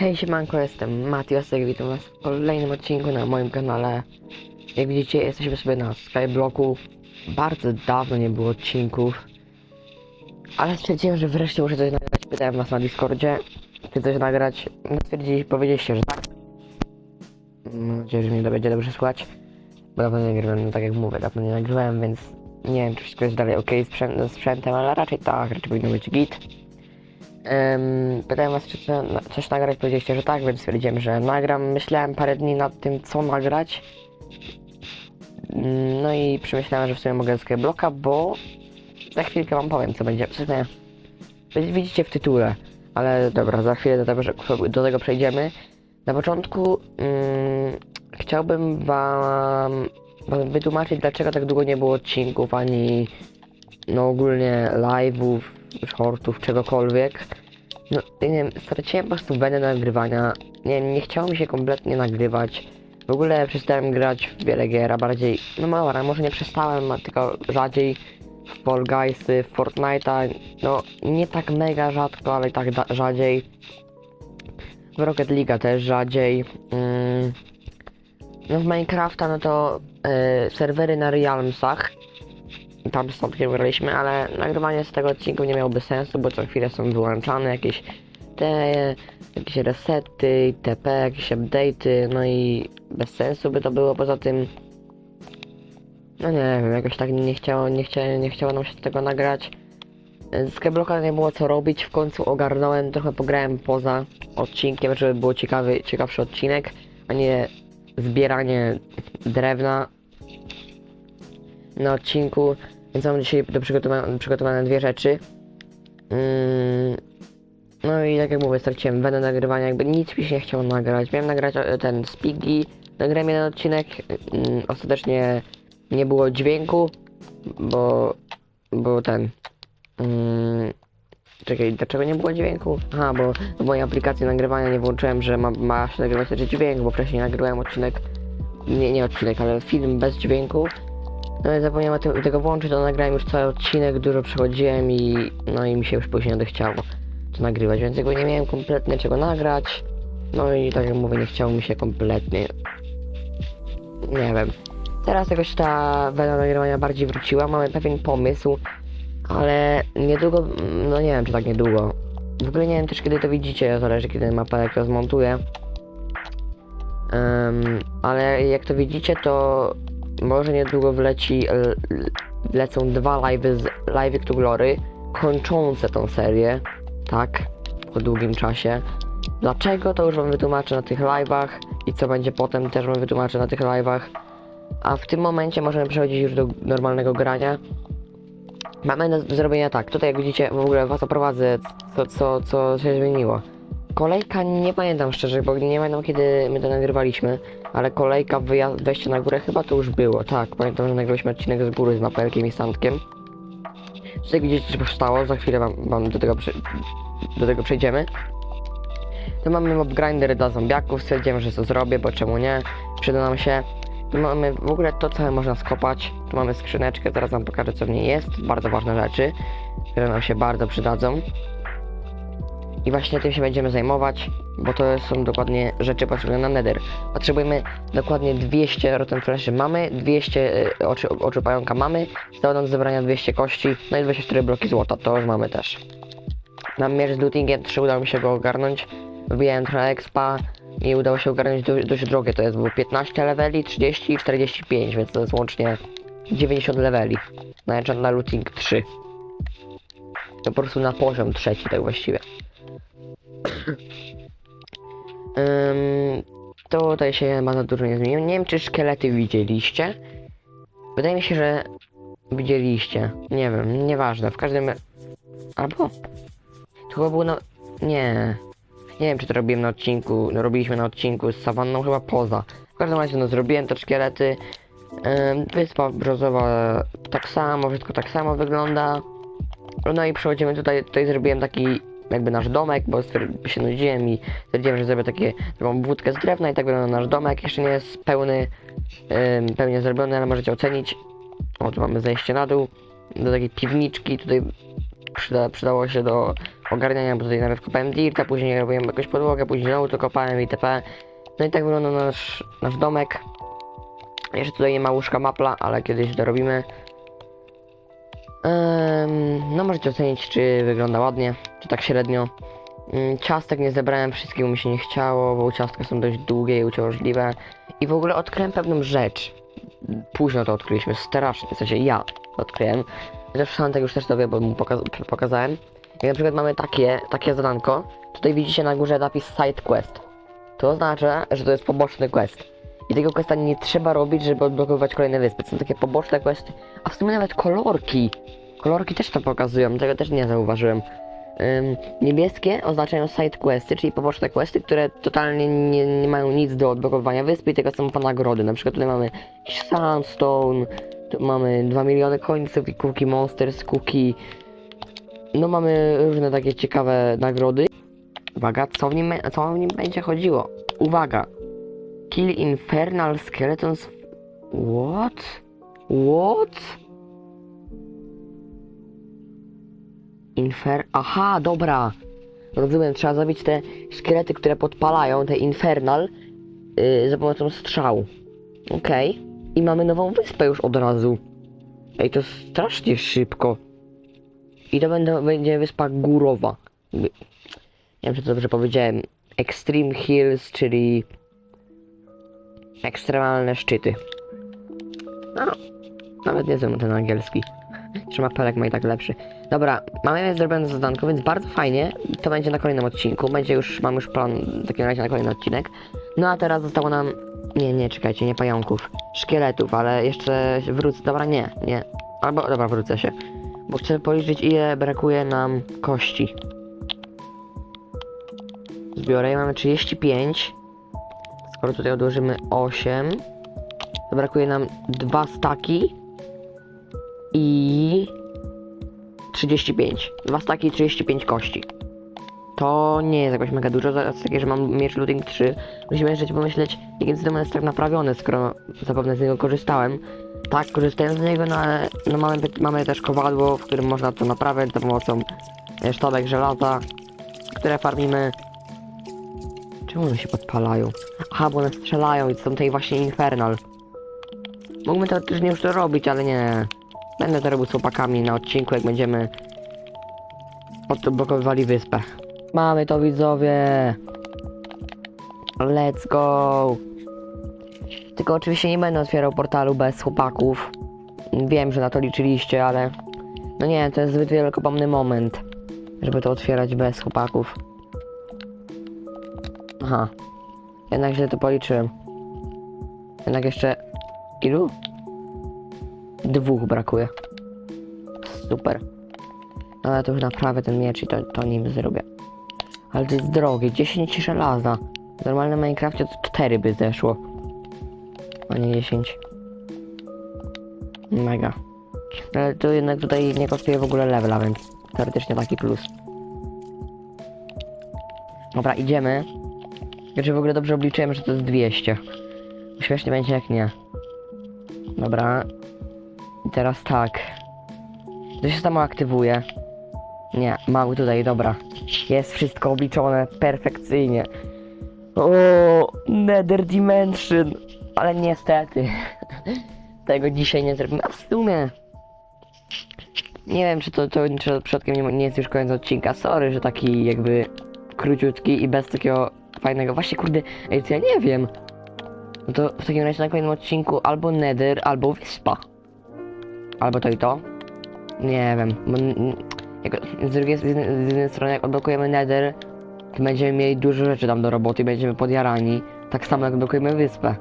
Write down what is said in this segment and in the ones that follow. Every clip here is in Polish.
Hej, siemanko, jestem Matiasek, witam was w kolejnym odcinku na moim kanale. Jak widzicie, jesteśmy sobie na Skyblocku. Bardzo dawno nie było odcinków. Ale stwierdziłem, że wreszcie muszę coś nagrać. Pytałem was na Discordzie, czy coś nagrać. No stwierdzili, powiedzieliście, że tak. Mam nadzieję, że mnie to będzie dobrze słuchać. Bo dawno nie nagrywałem, no tak jak mówię, dawno nie nagrywałem, więc nie wiem, czy wszystko jest dalej ok ze sprzętem, ale raczej tak, raczej powinno być git. Um, pytałem was, czy na- coś nagrać, powiedzieliście, że tak, więc stwierdziłem, że nagram. Myślałem parę dni nad tym, co nagrać. Mm, No i przemyślałem, że w sumie mogę z bloka, bo za chwilkę wam powiem, co będzie. W sumie wi- widzicie w tytule, ale dobra, za chwilę do tego, do tego przejdziemy. Na początku mm, chciałbym wam wytłumaczyć, dlaczego tak długo nie było odcinków, ani no ogólnie live'ów, shortów, czegokolwiek. No, nie wiem, straciłem po prostu wenę nagrywania. Nie, nie chciało mi się kompletnie nagrywać. W ogóle przestałem grać w wiele gier, a bardziej, no dobra, może nie przestałem, a tylko rzadziej w Fall Guysy, w Fortnite'a, no nie tak mega rzadko, ale i tak rzadziej. W Rocket League'a też rzadziej. Mm. No w Minecrafta, no to e, serwery na Realmsach, tam stąd graliśmy, ale nagrywanie z tego odcinku nie miałoby sensu, bo co chwilę są wyłączane jakieś te, jakieś resety, itp, jakieś update'y, no i bez sensu by to było, poza tym no nie wiem, jakoś tak nie chciało, nie chciało, nie chciało nam się tego nagrać. Z Skyblocka nie było co robić, w końcu ogarnąłem, trochę pograłem poza odcinkiem, żeby było ciekawy, ciekawszy odcinek, a nie zbieranie drewna na odcinku, więc mam dzisiaj do przygotowania, przygotowane dwie rzeczy. Mm, no i tak jak mówię, straciłem wenę nagrywania, jakby nic mi się nie chciało nagrać. Miałem nagrać e, ten Spiggy, nagrałem jeden odcinek, mm, ostatecznie nie było dźwięku, bo, bo ten... Mm, czekaj, dlaczego nie było dźwięku? Aha, bo w mojej aplikacji nagrywania nie włączyłem, że ma, ma się nagrywać też dźwięk, bo wcześniej nagrywałem odcinek, nie, nie odcinek, ale film bez dźwięku. No i zapomniałem tym, tego włączyć, to nagrałem już cały odcinek, dużo przechodziłem i no i mi się już później odechciało to nagrywać, więc jakby nie miałem kompletnie czego nagrać. No i tak jak mówię, nie chciało mi się kompletnie. Nie wiem. Teraz jakoś ta wena nagrywania bardziej wróciła, mamy pewien pomysł, ale niedługo, no nie wiem czy tak niedługo. W ogóle nie wiem też kiedy to widzicie, zależy kiedy mapa jak to zmontuję. Em, ale jak to widzicie, to może niedługo wleci, l- lecą dwa live'y z Live to Glory, kończące tą serię, tak, po długim czasie. Dlaczego, to już wam wytłumaczę na tych live'ach i co będzie potem też wam wytłumaczę na tych live'ach. A w tym momencie możemy przechodzić już do normalnego grania. Mamy do zrobienia tak, tutaj jak widzicie w ogóle was oprowadzę, co, co, co się zmieniło. Kolejka nie pamiętam szczerze, bo nie pamiętam kiedy my to nagrywaliśmy, ale kolejka wejście na górę chyba to już było, tak, pamiętam, że nagraliśmy odcinek z góry z mapelkiem i sandkiem. Tutaj widzicie co powstało, za chwilę wam, wam do, tego do tego przejdziemy. Tu mamy mob grinder dla zombiaków, stwierdziłem, że to zrobię, bo czemu nie, przyda nam się. Tu mamy w ogóle to całe można skopać, tu mamy skrzyneczkę, zaraz wam pokażę co w niej jest, bardzo ważne rzeczy, które nam się bardzo przydadzą. I właśnie tym się będziemy zajmować, bo to są dokładnie rzeczy potrzebne na nether. Potrzebujemy dokładnie 200 rotten fleszy mamy, 200 y, oczy, oczu pająka mamy, zostało nam do zebrania 200 kości, no i 24 bloki złota, to już mamy też. Mam mierz z lootingiem, 3 udało mi się go ogarnąć, wbijałem trochę expa i udało się ogarnąć do, dość drogie, to jest było 15 leveli, 30 i 45, więc to jest łącznie 90 leveli. Na na looting 3. To po prostu na poziom trzeci tak właściwie. Ym, tutaj się za dużo nie zmieniło. Nie wiem czy szkielety widzieliście. Wydaje mi się, że widzieliście. Nie wiem, nieważne. W każdym Albo? To chyba było na... Nie. Nie wiem czy to robiłem na odcinku. No robiliśmy na odcinku z sawanną chyba poza. W każdym razie no zrobiłem te szkielety. Ym, wyspa brzozowa tak samo, wszystko tak samo wygląda. No i przechodzimy tutaj, tutaj zrobiłem taki jakby nasz domek, bo się nudziłem i stwierdziłem, że zrobię takie, taką budkę z drewna i tak wygląda nasz domek. Jeszcze nie jest pełny, ym, pełnie zrobiony, ale możecie ocenić. O, tu mamy zejście na dół, do takiej piwniczki, tutaj przyda, przydało się do ogarniania, bo tutaj najpierw kopałem dirta, później robiłem jakąś podłogę, później znowu to kopałem itp. No i tak wygląda nasz, nasz domek. Jeszcze tutaj nie ma łóżka mapla, ale kiedyś to robimy. Em, no możecie ocenić, czy wygląda ładnie, czy tak średnio. Mm, Ciastek nie zebrałem, wszystkiego mi się nie chciało, bo ciastka są dość długie i uciążliwe. I w ogóle odkryłem pewną rzecz. Późno to odkryliśmy, strasznie, w sensie ja to odkryłem. Chociaż Santek już też to wie, bo mu poka- pokazałem. Jak na przykład mamy takie, takie zadanko, tutaj widzicie na górze napis side quest. To oznacza, że to jest poboczny quest. I tego questa nie trzeba robić, żeby odblokowywać kolejne wyspy. To są takie poboczne questy, a w sumie nawet kolorki. Kolorki też to pokazują, tego też nie zauważyłem. Niebieskie oznaczają side questy, czyli poboczne questy, które totalnie nie, nie mają nic do odblokowania wyspy, tylko są po nagrody. Na przykład tutaj mamy sandstone, tu mamy 2 miliony końców i cookie monsters, cookie. No mamy różne takie ciekawe nagrody. Uwaga, co w nim, co w nim będzie chodziło? Uwaga! Kill infernal skeletons. What? What? Infer... Aha, dobra. Rozumiem, trzeba zabić te szkielety, które podpalają, te infernal, yy, za pomocą strzału. Okej. I mamy nową wyspę już od razu. Ej, to strasznie szybko. I to będzie wyspa górowa. Nie wiem, czy to dobrze powiedziałem. Extreme Hills, czyli ekstremalne szczyty. No, nawet nie znam ten angielski. Trzyma pelek ma i tak lepszy. Dobra, mamy zrobione zadanko, więc bardzo fajnie. To będzie na kolejnym odcinku. Będzie już, mam już plan w takim razie na kolejny odcinek. No a teraz zostało nam... Nie, nie, czekajcie, nie pająków. Szkieletów, ale jeszcze wrócę. Dobra, nie, nie. Albo, dobra, wrócę się. Bo chcę policzyć ile brakuje nam kości. Zbiorę, mamy 35. Skoro tutaj odłożymy 8, to brakuje nam 2 staki i 35. 2 staki i 35 kości. To nie jest jakoś mega dużo, zaraz takie, że mam miecz looting 3. Musimy jeszcze pomyśleć, jakim cudem jest tak naprawiony, skoro zapewne z niego korzystałem. Tak, korzystałem z niego, no ale no mamy, mamy też kowadło, w którym można to naprawiać za pomocą e, sztabek żelaza, które farmimy. Czemu one się podpalają? Aha, bo one strzelają i są tej właśnie infernal. Mógłbym to też nie już to robić, ale nie. Będę to robił z chłopakami na odcinku, jak będziemy odblokowywali wyspę. Mamy to widzowie! Let's go! Tylko oczywiście nie będę otwierał portalu bez chłopaków. Wiem, że na to liczyliście, ale... No nie, to jest zbyt wielkopomny moment, żeby to otwierać bez chłopaków. Aha. Jednak źle to policzyłem. Jednak jeszcze... Ilu? Dwóch brakuje. Super. No ale to już naprawię ten miecz i to, to nim zrobię. Ale to jest drogie, 10 żelaza. W normalnym Minecrafcie to 4 by zeszło. A nie 10. Mega. Ale to jednak tutaj nie kosztuje w ogóle levela, więc teoretycznie taki plus. Dobra, idziemy. Znaczy w ogóle dobrze obliczyłem, że to jest 200. Śmiesznie będzie jak nie. Dobra. I teraz tak. To się samo aktywuje. Nie, mały tutaj, dobra. Jest wszystko obliczone perfekcyjnie. O, Nether Dimension. Ale niestety. Tego dzisiaj nie zrobimy. A w sumie. Nie wiem, czy to, to czy przypadkiem nie, nie jest już koniec odcinka. Sorry, że taki jakby króciutki i bez takiego fajnego. Właśnie kurde, ej, to ja nie wiem. No to w takim razie na kolejnym odcinku albo Nether, albo Wyspa. Albo to i to. Nie wiem, bo jak, z, drugiej, z, jednej, z jednej strony jak odblokujemy Nether, to będziemy mieli dużo rzeczy tam do roboty, będziemy podjarani. Tak samo jak odblokujemy Wyspę.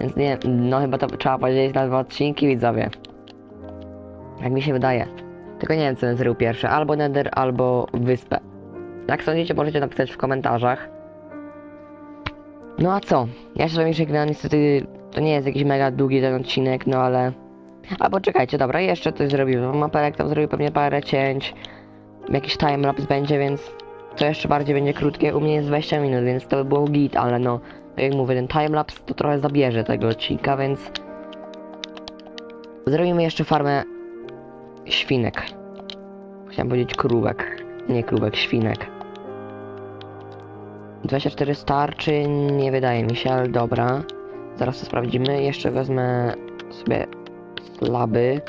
Więc nie, no chyba to trzeba podzielić na dwa odcinki, widzowie. Jak mi się wydaje. Tylko nie wiem, co będę zrobił pierwsze. Albo Nether, albo Wyspę. Jak sądzicie, możecie napisać w komentarzach. No a co? Ja się z wami żegnam, niestety to nie jest jakiś mega długi ten odcinek, no ale... Albo czekajcie, dobra, jeszcze coś zrobił. Mapelek tam zrobił pewnie parę cięć. Jakiś timelapse będzie, więc to jeszcze bardziej będzie krótkie. U mnie jest 20 minut, więc to by było git, ale no... Tak jak mówię, ten timelapse to trochę zabierze tego odcinka, więc... Zrobimy jeszcze farmę świnek. Chciałem powiedzieć krówek. Nie krówek, świnek. 24 starczy? Nie wydaje mi się, ale dobra. Zaraz to sprawdzimy. Jeszcze wezmę sobie slaby.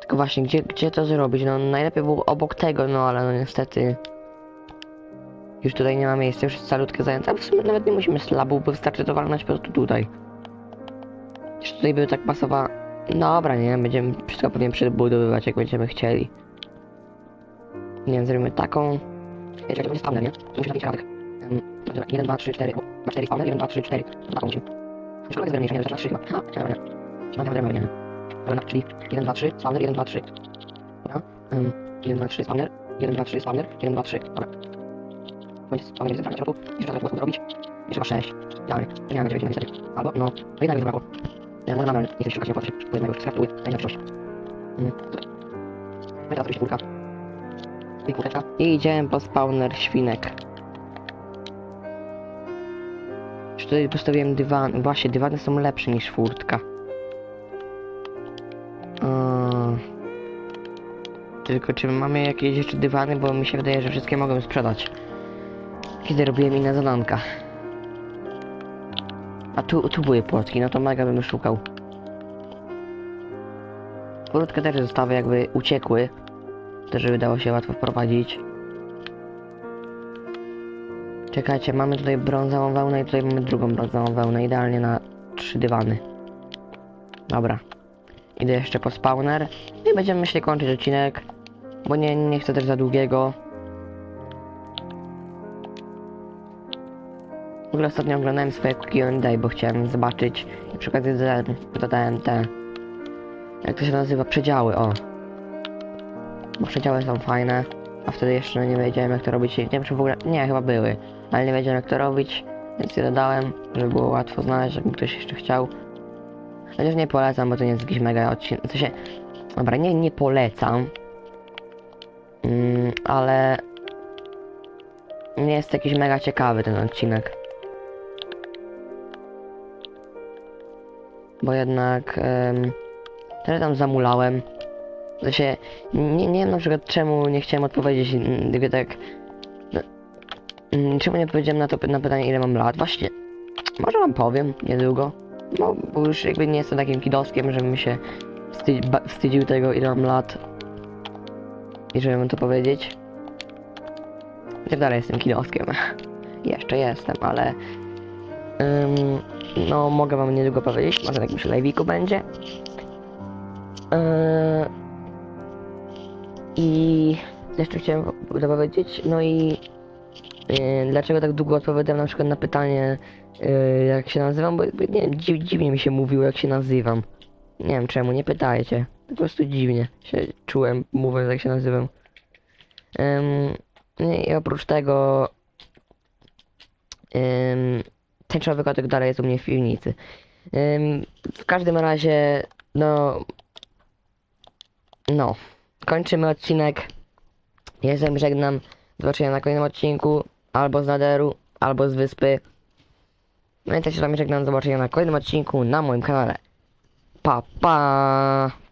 Tylko właśnie, gdzie, gdzie to zrobić? No najlepiej było obok tego, no ale no niestety... Już tutaj nie ma miejsca, już jest calutkę zajęte, ale w sumie nawet nie musimy slabów, bo wystarczy to walnąć po prostu tutaj. Jeszcze tutaj by tak pasowała... Dobra, nie, będziemy wszystko pewnie przebudowywać, jak będziemy chcieli. Nie zrobimy taką... Wiecie, jak to będzie spawner, nie? To musi być radek. Um, 1, 2, 3, 4, 2, 4 spawner, 1, 2, 3, 4. To taką musimy. Szkoda jest drewniejsza, nie, to 3 chyba. Czy mam drewno, nie. Dobra, czyli 1, 2, 3, spawner, 1, 2, 3. Dobra. Um, 1, 2, 3, spawner, 1, 2, 3, spawner, 1, 2, 3. Dobra. Będzie spawner jest w środku. Jeszcze raz po prostu zrobić. Jeszcze ma 6. Dalej. To nie mam 9 niestety. Albo, no, no jednego zabrakło. Ja może nadal nie chcę szukać nie opłaca się, bo jednego już skraftuję, daj na przyszłość. Mm, tutaj. No i teraz oczywiście kurka. I kureczka. I idziemy po spawner świnek. Tutaj postawiłem dywan. Właśnie, dywany są lepsze niż furtka. Eee, Tylko czy mamy jakieś jeszcze dywany, bo mi się wydaje, że wszystkie mogę sprzedać. Kiedy robiłem inne zadanka. A tu, tu były płotki, no to mega bym szukał. Furtkę też zostawię jakby uciekły. To żeby dało się łatwo wprowadzić. Czekajcie, mamy tutaj brązową wełnę i tutaj mamy drugą brązową wełnę, idealnie na trzy dywany. Dobra. Idę jeszcze po spawner i będziemy myślę kończyć odcinek, bo nie, nie chcę też za długiego. W ogóle ostatnio oglądałem swoje Q&A, bo chciałem zobaczyć i przy okazji dodałem te... Jak to się nazywa? Przedziały, o. Bo przedziały są fajne, a wtedy jeszcze nie wiedziałem jak to robić. Nie wiem czy w ogóle... Nie, chyba były, ale nie wiedziałem jak to robić, więc je dodałem, żeby było łatwo znaleźć, jakby ktoś jeszcze chciał. Chociaż nie polecam, bo to nie jest jakiś mega odcinek. W sensie... Dobra, nie, nie polecam. Mm, ale... Nie jest jakiś mega ciekawy ten odcinek. Bo jednak... Um, tyle tam zamulałem. Sensie... Nie, nie wiem na przykład czemu nie chciałem odpowiedzieć, mm, gdy tak... No, mm, czemu nie odpowiedziałem na to na pytanie ile mam lat? Właśnie... Może wam powiem niedługo. No, bo już jakby nie jestem takim kidoskiem, żebym się wstydzi, wstydził tego ile mam lat. I żebym to powiedzieć. Chociaż dalej jestem kidoskiem. Jeszcze jestem, ale... No, mogę wam niedługo powiedzieć, może tak przy live'iku będzie. Yy, I jeszcze chciałem dopowiedzieć, no i yy, dlaczego tak długo odpowiadam na przykład na pytanie, yy, jak się nazywam, bo nie dziw, dziwnie mi się mówiło, jak się nazywam. Nie wiem czemu, nie pytajcie. Po prostu dziwnie się czułem, mówiąc, jak się nazywam. Ym, I oprócz tego, ym, ten człowiek tak dalej jest u mnie w piwnicy. Ym, w każdym razie, no, no, kończymy odcinek. Jestem żegnam. Do zobaczenia na kolejnym odcinku. Albo z Naderu, albo z wyspy. Się z wami żegnam. Do zobaczenia na kolejnym odcinku na moim kanale. Pa, pa!